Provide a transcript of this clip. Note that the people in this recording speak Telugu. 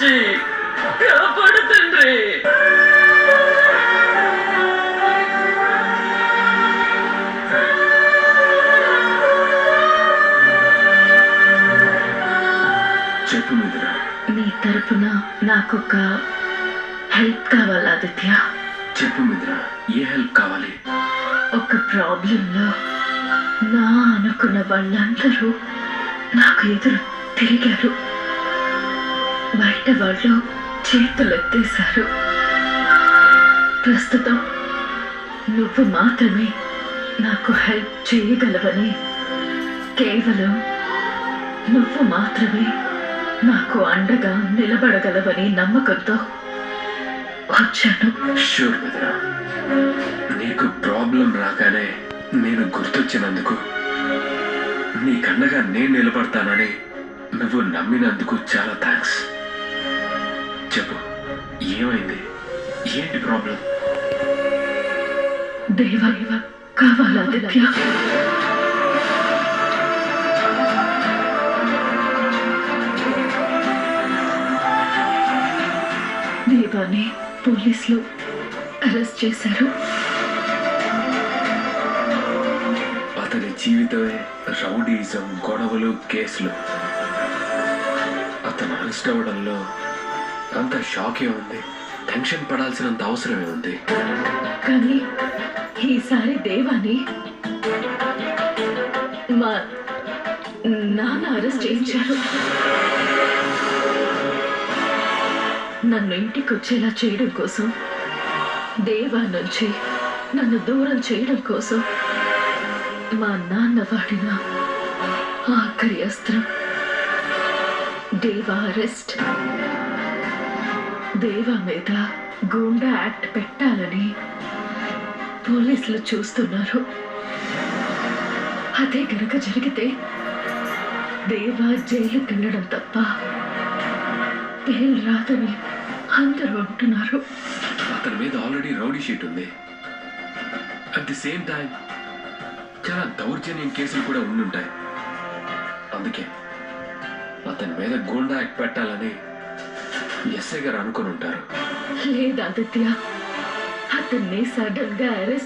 వచ్చి కాపాడు తండ్రి చెప్పు నీ తరపున నాకొక హెల్ప్ కావాలి ఆదిత్య? చెప్పు మిత్ర ఏ హెల్ప్ కావాలి? ఒక ప్రాబ్లంలో నా అనుకున్న వాళ్ళందరూ నాకు ఎదురు తిరిగారు. బయట వాళ్ళు చేతులెత్తేశారు. ప్రస్తుతం నువ్వు మాత్రమే నాకు హెల్ప్ చేయగలవని కేవలం నువ్వు మాత్రమే నాకు అండగా నిలబడగలవని నమ్మకంతో వచ్చాను. షూర్ నీకు ప్రాబ్లం రాగానే నేను గుర్తొచ్చినందుకు నీకన్నగా నేను నిలబడతానని నువ్వు నమ్మినందుకు చాలా థ్యాంక్స్ చెప్పు ఏమైంది ఏంటి ప్రాబ్లం దేవైవ కావాలా ఆదిత్య దేవాని పోలీసులు అరెస్ట్ చేశారు అతని జీవితమే రౌడీజం గొడవలు కేసులు అతను అరెస్ట్ అవ్వడంలో అంత షాక్ ఉంది. టెన్షన్ పడాల్సినంత అవసరమే ఉంది. కానీ ఈసారి దేవాని మా నాన్న అరెస్ట్ చేయించారు. నన్ను ఇంటికి వచ్చేలా చేయడం కోసం దేవా నుంచి నన్ను దూరం చేయడం కోసం మా నాన్న వాడిన ఆఖరి అస్త్రం దేవా అరెస్ట్. దేవా మీద గూండా యాక్ట్ పెట్టాలని పోలీసులు చూస్తున్నారు. అదే కనుక జరిగితే దేవా జైలు వెళ్ళడం తప్ప బెయిల్ రాదని అందరూ అంటున్నారు. అతని మీద ఆల్రెడీ రౌడీ షీట్ ఉంది. అట్ ది సేమ్ టైం చాలా దౌర్జన్యం కేసులు కూడా ఉండుంటాయి. అందుకే అతని మీద గూండా యాక్ట్ పెట్టాలని ఎస్ఐ గారు అనుకుని ఉంటారు. లేదు అతన్ని సడన్గా అరెస్ట్